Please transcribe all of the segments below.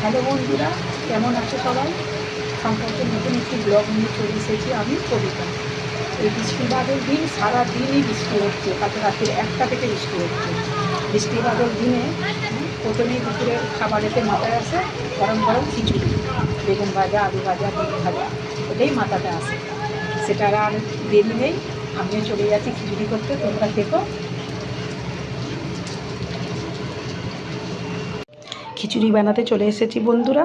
Hello বন্ধুরা কেমন আছো সবাই? সম্পর্কে নতুন একটি ব্লগ নিয়ে চলে এসেছি আমি কবিতা। এই বৃষ্টিবাদল দিন সারা দিনই বৃষ্টি হচ্ছে তাতে রাত্রির একটা থেকে বৃষ্টি হচ্ছে। বৃষ্টিবাদল দিনে হুম, প্রথমেই দুপুরে খাবারেতে মাথায় আসে গরম গরম খিচুড়ি বেগুন ভাজা আলু ভাজা ডিম ভাজা এটাই মাথাতে আসে। সেটা আর দেরি নেই আমিও চলে যাচ্ছি খিচুড়ি করতে তোমরা দেখো খিচুড়ি বানাতে চলে এসেছি বন্ধুরা।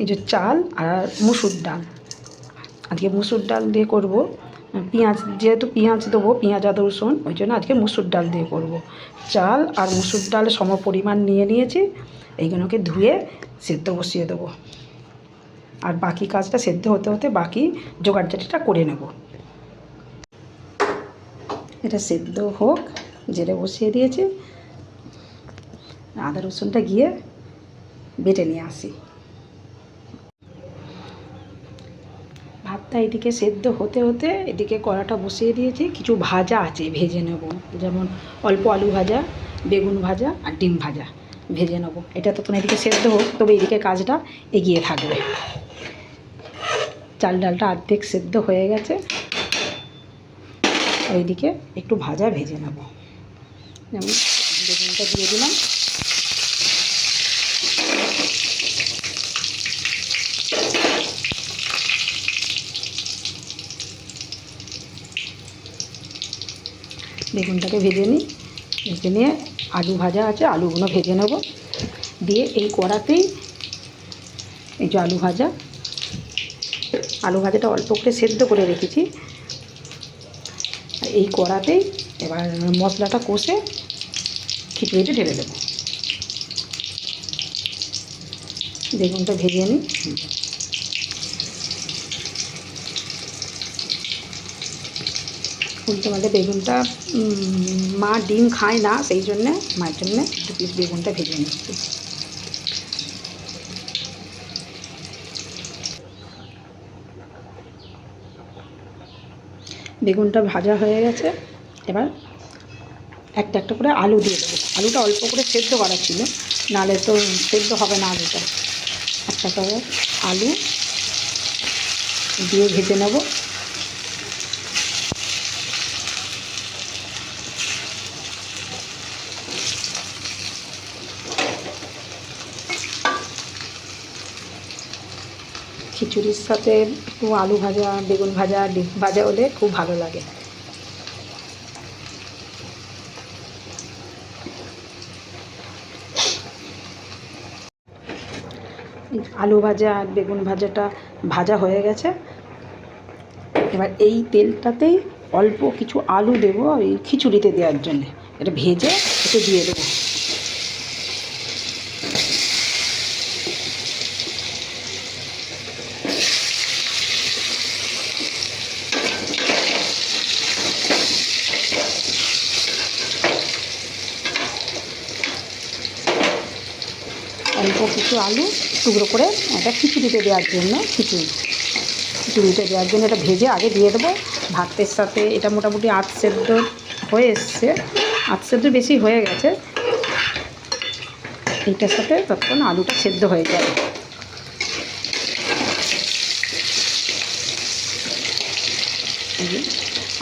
এই যে চাল আর মুসুর ডাল। আজকে মুসুর ডাল দিয়ে করব। পেঁয়াজ, যেহেতু পেঁয়াজ দেবো, পেঁয়াজ আদা রসুন, ওই জন্য আজকে মুসুর ডাল দিয়ে করব। চাল আর মুসুর ডাল সম পরিমাণ নিয়ে নিয়েছি। এইগুলোকে ধুয়ে সেদ্ধ বসিয়ে দেবো। আর বাকি কাজটা সেদ্ধ হতে হতে বাকি জোগাড়জাটিটা করে নেব। এটা সেদ্ধ হোক, জেরে বসিয়ে দিয়েছি। আদা রসুনটা গিয়ে বেটে নিয়ে আসি। ভাতটা এদিকে সেদ্ধ হতে হতে এদিকে কড়াটা বসিয়ে দিয়েছি। কিছু ভাজা আছে, ভেজে নেব। যেমন অল্প আলু ভাজা, বেগুন ভাজা আর ডিম ভাজা ভেজে নেব। এটা তখন এদিকে সেদ্ধ হোক, তবে এদিকে কাজটা এগিয়ে থাকবে। চাল ডালটা অর্ধেক সেদ্ধ হয়ে গেছে। ওইদিকে একটু ভাজা ভেজে নেব। যেমন বেগুনটা দিয়ে দিলাম। বেগুনটাকে ভেজে নিই। ভেজে নিয়ে আলু ভাজা আছে, আলুগুলো ভেজে নেব। দিয়ে এই কড়াতেই এই যে আলু ভাজা, আলু ভাজাটা অল্প করে সেদ্ধ করে রেখেছি। এই কড়াতেই এবার মশলাটা কষে খিচুড়িটা ঢেলে দেবো। বেগুনটা ভেজে নিই। উল্টে পাল্টে বেগুনটা মা ডিম খায় না, সেই জন্যে, মায়ের জন্যে দু পিস বেগুনটা ভেজে নিচ্ছি। বেগুনটা ভাজা হয়ে গেছে। এবার একটা একটা করে আলু দিয়ে দেবো। আলুটা অল্প করে সেদ্ধ করা ছিল নাহলে তো সেদ্ধ হবে না আলুটা। একটা করে আলু দিয়ে ভেজে নেব। খিচুড়ির সাথে একটু আলু ভাজা, বেগুন ভাজা, ডিম ভাজা হলে খুব ভালো লাগে। আলু ভাজা আর বেগুন ভাজাটা ভাজা হয়ে গেছে। এবার এই তেলটাতেই অল্প কিছু আলু দেবো এই খিচুড়িতে দেওয়ার জন্যে। এটা ভেজে একটু দিয়ে দেবো অল্প কিছু আলু টুকরো করে এটা খিচুড়িতে দেওয়ার জন্য, খিচুড়ি। খিচুড়িতে দেওয়ার জন্য এটা ভেজে আগে দিয়ে দেবো। ভাতের সাথে এটা মোটামুটি আট সেদ্ধ হয়ে এসছে। আট সেদ্ধ বেশি হয়ে গেছে। এইটার সাথে তখন আলুটা সেদ্ধ হয়ে যাবে।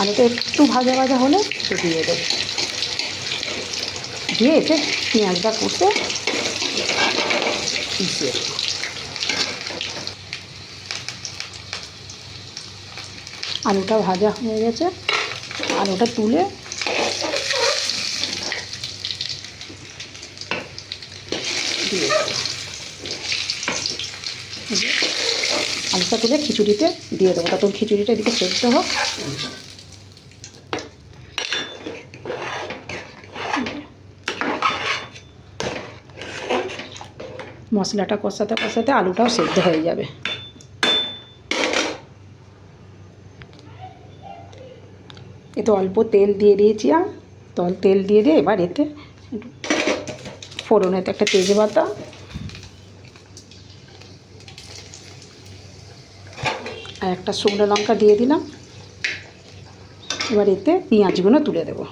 আলুটা একটু ভাজা ভাজা হলে দিয়ে দেবো। দিয়ে এতে পেঁয়াজটা কষে দেবো। আলুটা ভাজা হয়ে গেছে। আলুটা তুলে আলুটা তুলে খিচুড়িতে দিয়ে দেবো। তখন খিচুড়িটা এদিকে সেদ্ধ হোক। মশলাটা কষাতে কষাতে আলুটাও সেদ্ধ হয়ে যাবে। এতে অল্প তেল দিয়ে দিয়েছি আর তল তেল দিয়ে দিয়ে এবার এতে ফোড়নেতে একটা তেজপাতা। আর একটা শুকনো লঙ্কা দিয়ে দিলাম। এবার এতে পেঁয়াজগুলো তুলে দেবো।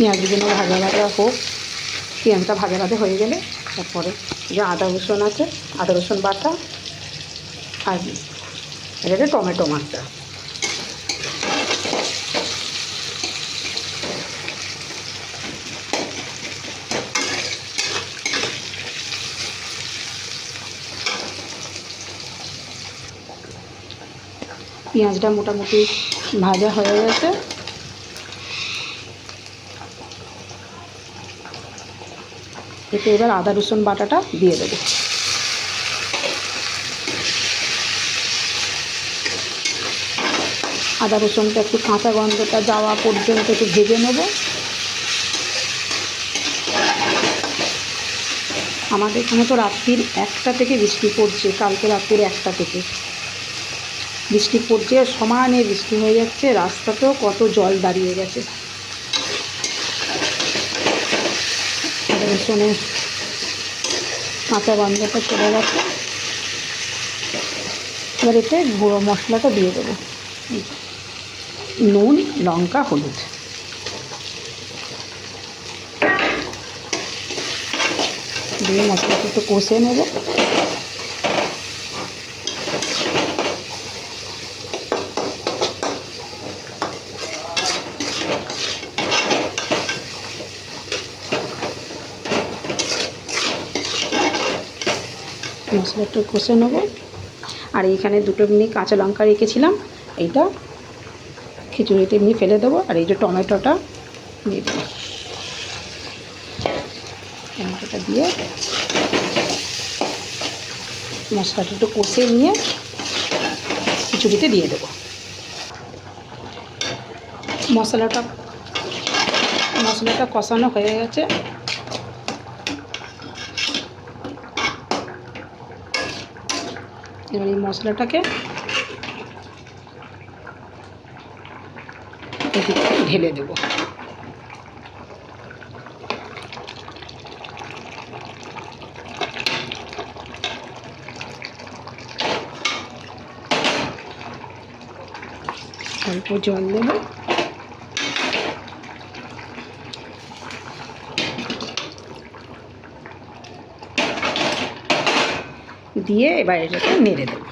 পেঁয়াজগুলো ভাজা ভাজা হোক। পেঁয়াজটা ভাজা ভাজা হয়ে গেলে তারপরে যে আদা, রসুন আছে, আদা, রসুন বাটা আর এটা টমেটো মাছটা। পেঁয়াজটা মোটামুটি ভাজা হয়ে গেছে। এতে এবার আদা, রসুন বাটাটা দিয়ে দেবো। আদা, রসুনটা একটু কাঁচা গন্ধটা যাওয়া পর্যন্ত একটু ভেজে নেব। আমাদের এখানে তো রাত্রির একটা থেকে বৃষ্টি পড়ছে, কালকে রাত্রির একটা থেকে। বৃষ্টি পড়ছে, সমানে বৃষ্টি হয়ে যাচ্ছে, রাস্তাতেও কত জল দাঁড়িয়ে গেছে। রসুনের কাঁচা গন্ধটা চলে গেছে। এবার এতে গুঁড়ো মশলাটা দিয়ে দেবো। নুন, লঙ্কা, হলুদ। দিয়ে মশলাটা একটু কষে নেব। মশলা একটু কষে নেব। আর এইখানে দুটো মিনি কাঁচা লঙ্কা রেখেছিলাম, এইটা খিচুড়িতে এমনি ফেলে দেবো। আর এই যে টমেটোটা দিয়ে দেবো। টমেটোটা দিয়ে মশলাটা একটু কষে নিয়ে খিচুড়িতে দিয়ে দেবো। মশলাটা মশলাটা কষানো হয়ে গেছে। এবার এই মশলাটাকে ঢেলে দেবো। অল্প জল দেবো। দিয়ে এবার এটাকে নেড়ে দেবো।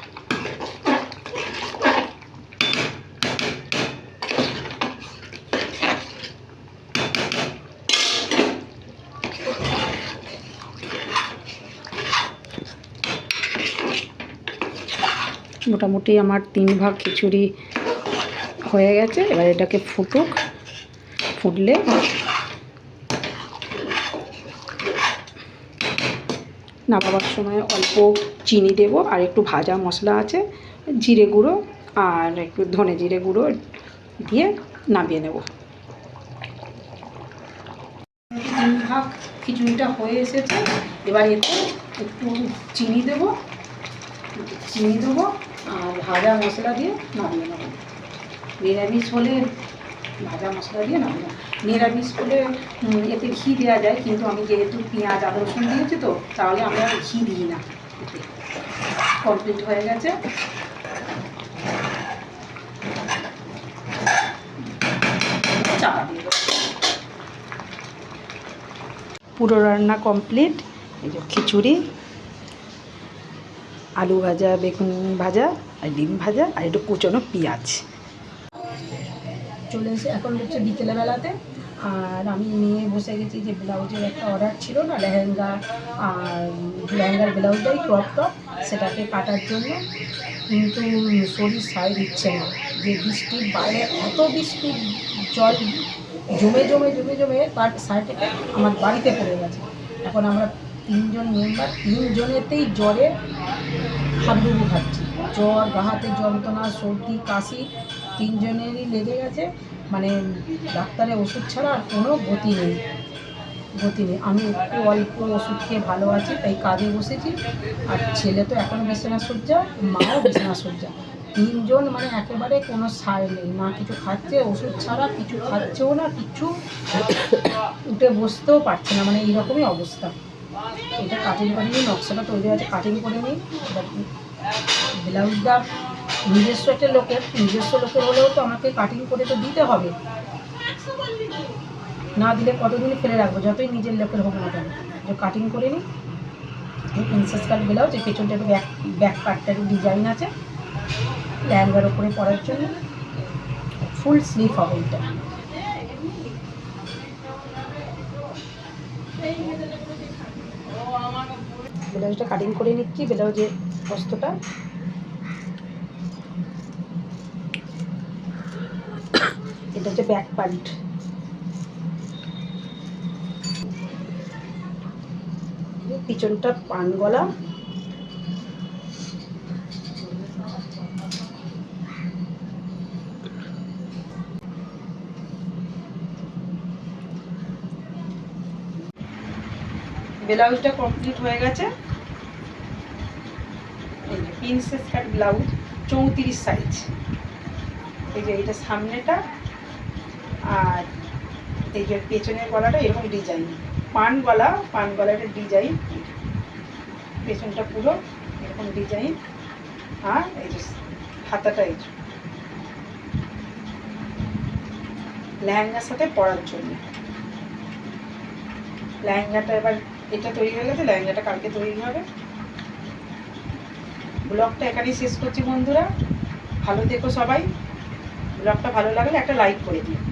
মোটামুটি আমার তিন ভাগ খিচুড়ি হয়ে গেছে, এবার এটাকে ফুটুক। ফুটলে নামাবার সময় অল্প চিনি দেব আর একটু ভাজা মশলা আছে, জিরে গুঁড়ো আর একটু ধনে জিরে গুঁড়ো দিয়ে নামিয়ে নেব। তিন ভাগ খিচুড়িটা হয়ে এসেছে, এবার এতে একটু চিনি দেব, চিনি দেবো আর ভাজা মশলা দিয়ে নামিয়ে নেব। নিরামিষ হলে ভাজা মশলা দিয়ে নামিয়ে নেব। নিরামিষ করে এতে ঘি দেওয়া যায়, কিন্তু আমি যেহেতু পেঁয়াজ, আদা, রসুন দিয়েছি তো, তাহলে আমরা ঘি দিই না। কমপ্লিট হয়ে গেছে। পুরো রান্না কমপ্লিট। এই যে খিচুড়ি, আলু ভাজা, বেগুন ভাজা, আর ডিম ভাজা, আর একটু কুচনো পেঁয়াজ। চলে এসে এখন হচ্ছে বিকেলবেলাতে। আর আমি নিয়ে বসে গেছি যে ব্লাউজের একটা অর্ডার ছিল না, লেহেঙ্গা আর লেহেঙ্গার ব্লাউজটাই ক্রপ টপ সেটাকে কাটার জন্য। কিন্তু শরীর সাই দিচ্ছে না। যে বৃষ্টির বাইরে এত বৃষ্টির জল জমে জমে জমে জমে তার সাইডে আমার বাড়িতে পড়ে গেছে। এখন আমরা তিনজন মেম্বার তিনজনেতেই জ্বরে হাবুডুবু খাচ্ছি। জ্বর, গা হাতে যন্ত্রণা, সর্দি, কাশি তিনজনেরই লেগে গেছে। মানে ডাক্তারের ওষুধ ছাড়া আর কোনো গতি নেই। গতি নেই। আমি একটু অল্প ওষুধ খেয়ে ভালো আছি, তাই কাজে বসেছি। আর ছেলে তো এখন বিছানা সজ্জা, মাও বিছানা সজ্জা। তিনজন মানে একেবারে কোনো সায় নেই। না কিছু খাচ্ছে, ওষুধ ছাড়া কিছু খাচ্ছেও না, কিছু উঠে বসতেও পারছে না। মানে এইরকমই অবস্থা। এটা কাটিং করে নিই নকশাটা তৈরি আছে কাটিং করে নিই ব্লাউজটা নিজস্ব একটা লোকের, নিজস্ব লোকের হলেও তো আমাকে কাটিং করে তো দিতে হবে। না দিলে কতদিন ফেলে রাখব? যতই নিজের লোকের হোক না কেন। যে কাটিং করে নিই, এই প্রিন্সেস কাট ব্লাউজ এই পেছনটা একটু ব্যাক ব্যাক পার্টটা ডিজাইন আছে ল্যাহেঙ্গার ওপরে পরার জন্য ফুল স্লিভ হবে এটা। ব্লাউজটা কাটিং করে নিচ্ছি, ব্লাউজের বস্ত্রটা এটা হচ্ছে ব্যাক প্যান্ট পিছনটা পান গলা। ব্লাউজটা কমপ্লিট হয়ে গেছে। প্রিন্সেস কাট ব্লাউজ চৌত্রিশ সাইজ এই যে এটা সামনেটা। আর এই যে পেছনের গলাটা এরকম ডিজাইন পান গলা, পান গলাটা ডিজাইন পেছনটা পুরো এরকম ডিজাইন আর এই যে হাতাটা এই লেহেঙ্গার সাথে পরার জন্য। লেহেঙ্গাটা এবার এটা তৈরি হয়ে গেছে, লেহেঙ্গাটা কালকে তৈরি হবে। ব্লগটা এখানেই শেষ করছি বন্ধুরা। ভালো দেখো সবাই। ব্লগটা ভালো লাগলে একটা লাইক করে দিও।